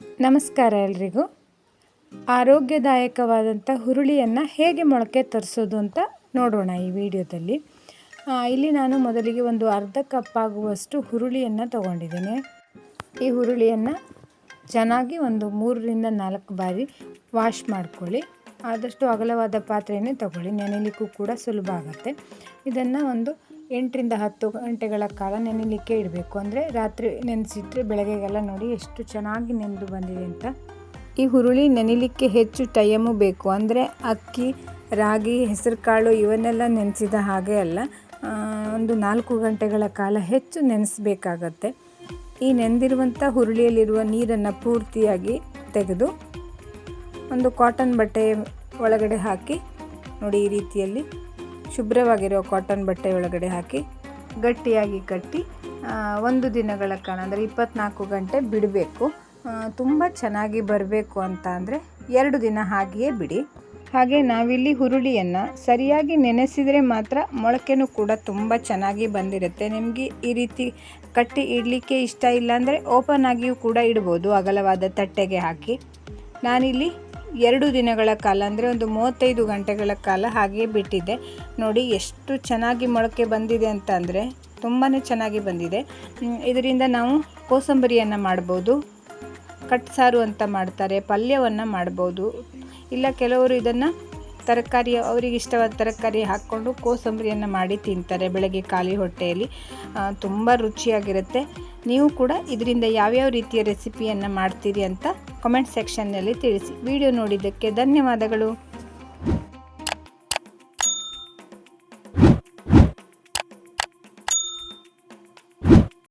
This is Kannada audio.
ನಮಸ್ಕಾರ ಎಲ್ರಿಗೂ. ಆರೋಗ್ಯದಾಯಕವಾದಂಥ ಹುರುಳಿಯನ್ನು ಹೇಗೆ ಮೊಳಕೆ ತರಿಸೋದು ಅಂತ ನೋಡೋಣ ಈ ವಿಡಿಯೋದಲ್ಲಿ. ಇಲ್ಲಿ ನಾನು ಮೊದಲಿಗೆ ಒಂದು ಅರ್ಧ ಕಪ್ ಆಗುವಷ್ಟು ಹುರುಳಿಯನ್ನು ತಗೊಂಡಿದ್ದೀನಿ. ಈ ಹುರುಳಿಯನ್ನು ಚೆನ್ನಾಗಿ ಒಂದು ಮೂರರಿಂದ ನಾಲ್ಕು ಬಾರಿ ವಾಶ್ ಮಾಡ್ಕೊಳ್ಳಿ. ಆದಷ್ಟು ಅಗಲವಾದ ಪಾತ್ರೆಯನ್ನೇ ತಗೊಳ್ಳಿ. ನೆನೆಯಲಿಕ್ಕೂ ಕೂಡ ಸುಲಭ ಆಗುತ್ತೆ. ಇದನ್ನು ಒಂದು ಎಂಟರಿಂದ ಹತ್ತು ಗಂಟೆಗಳ ಕಾಲ ನೆನೆಯಲಿಕ್ಕೆ ಇಡಬೇಕು. ಅಂದರೆ ರಾತ್ರಿ ನೆನೆಸಿಟ್ರೆ ಬೆಳಗ್ಗೆಗೆಲ್ಲ ನೋಡಿ ಎಷ್ಟು ಚೆನ್ನಾಗಿ ನೆನೆದು ಬಂದಿದೆ ಅಂತ. ಈ ಹುರುಳಿ ನೆನೆಯಲಿಕ್ಕೆ ಹೆಚ್ಚು ಟೈಮು ಬೇಕು. ಅಂದರೆ ಅಕ್ಕಿ, ರಾಗಿ, ಹೆಸರುಕಾಳು ಇವನ್ನೆಲ್ಲ ನೆನೆಸಿದ ಹಾಗೆ ಅಲ್ಲ ಒಂದು ನಾಲ್ಕು ಗಂಟೆಗಳ ಕಾಲ ಹೆಚ್ಚು ನೆನೆಸಬೇಕಾಗತ್ತೆ. ಈ ನೆನೆದಿರುವಂಥ ಹುರುಳಿಯಲ್ಲಿರುವ ನೀರನ್ನು ಪೂರ್ತಿಯಾಗಿ ತೆಗೆದು ಒಂದು ಕಾಟನ್ ಬಟ್ಟೆ ಒಳಗಡೆ ಹಾಕಿ, ನೋಡಿ ಈ ರೀತಿಯಲ್ಲಿ ಶುಭ್ರವಾಗಿರೋ ಕಾಟನ್ ಬಟ್ಟೆ ಒಳಗಡೆ ಹಾಕಿ, ಗಟ್ಟಿಯಾಗಿ ಕಟ್ಟಿ ಒಂದು ದಿನಗಳ ಕಾಲ, ಅಂದರೆ ಇಪ್ಪತ್ನಾಲ್ಕು ಗಂಟೆ ಬಿಡಬೇಕು. ತುಂಬ ಚೆನ್ನಾಗಿ ಬರಬೇಕು ಅಂತ ಅಂದರೆ ಎರಡು ದಿನ ಹಾಗೆಯೇ ಬಿಡಿ. ಹಾಗೆ ನಾವಿಲ್ಲಿ ಹುರುಳಿಯನ್ನು ಸರಿಯಾಗಿ ನೆನೆಸಿದರೆ ಮಾತ್ರ ಮೊಳಕೆನೂ ಕೂಡ ತುಂಬ ಚೆನ್ನಾಗಿ ಬಂದಿರುತ್ತೆ. ನಿಮಗೆ ಈ ರೀತಿ ಕಟ್ಟಿ ಇಡಲಿಕ್ಕೆ ಇಷ್ಟ ಇಲ್ಲ ಅಂದರೆ ಓಪನ್ ಆಗಿಯೂ ಕೂಡ ಇಡ್ಬೋದು, ಅಗಲವಾದ ತಟ್ಟೆಗೆ ಹಾಕಿ. ನಾನಿಲ್ಲಿ ಎರಡು ದಿನಗಳ ಕಾಲ, ಅಂದರೆ ಒಂದು ಮೂವತ್ತೈದು ಗಂಟೆಗಳ ಕಾಲ ಹಾಗೆ ಬಿಟ್ಟಿದ್ದೆ ನೋಡಿ, ಎಷ್ಟು ಚೆನ್ನಾಗಿ ಮೊಳಕೆ ಬಂದಿದೆ ಅಂತ ಅಂದರೆ ತುಂಬಾ ಚೆನ್ನಾಗಿ ಬಂದಿದೆ. ಇದರಿಂದ ನಾವು ಕೋಸಂಬರಿಯನ್ನು ಮಾಡ್ಬೋದು. ಕಟ್ ಸಾರು ಅಂತ ಮಾಡ್ತಾರೆ, ಪಲ್ಯವನ್ನು ಮಾಡ್ಬೋದು. ಇಲ್ಲ, ಕೆಲವರು ಇದನ್ನು ತರಕಾರಿ, ಅವರಿಗೆ ಇಷ್ಟವಾದ ತರಕಾರಿ ಹಾಕ್ಕೊಂಡು ಕೋಸಂಬರಿಯನ್ನು ಮಾಡಿ ತಿಂತಾರೆ ಬೆಳಗ್ಗೆ ಖಾಲಿ ಹೊಟ್ಟೆಯಲ್ಲಿ. ತುಂಬ ರುಚಿಯಾಗಿರುತ್ತೆ. ನೀವು ಕೂಡ ಇದರಿಂದ ಯಾವ್ಯಾವ ರೀತಿಯ ರೆಸಿಪಿಯನ್ನು ಮಾಡ್ತೀರಿ ಅಂತ ಕಮೆಂಟ್ ಸೆಕ್ಷನ್ನಲ್ಲಿ ತಿಳಿಸಿ. ವಿಡಿಯೋ ನೋಡಿದ್ದಕ್ಕೆ ಧನ್ಯವಾದಗಳು.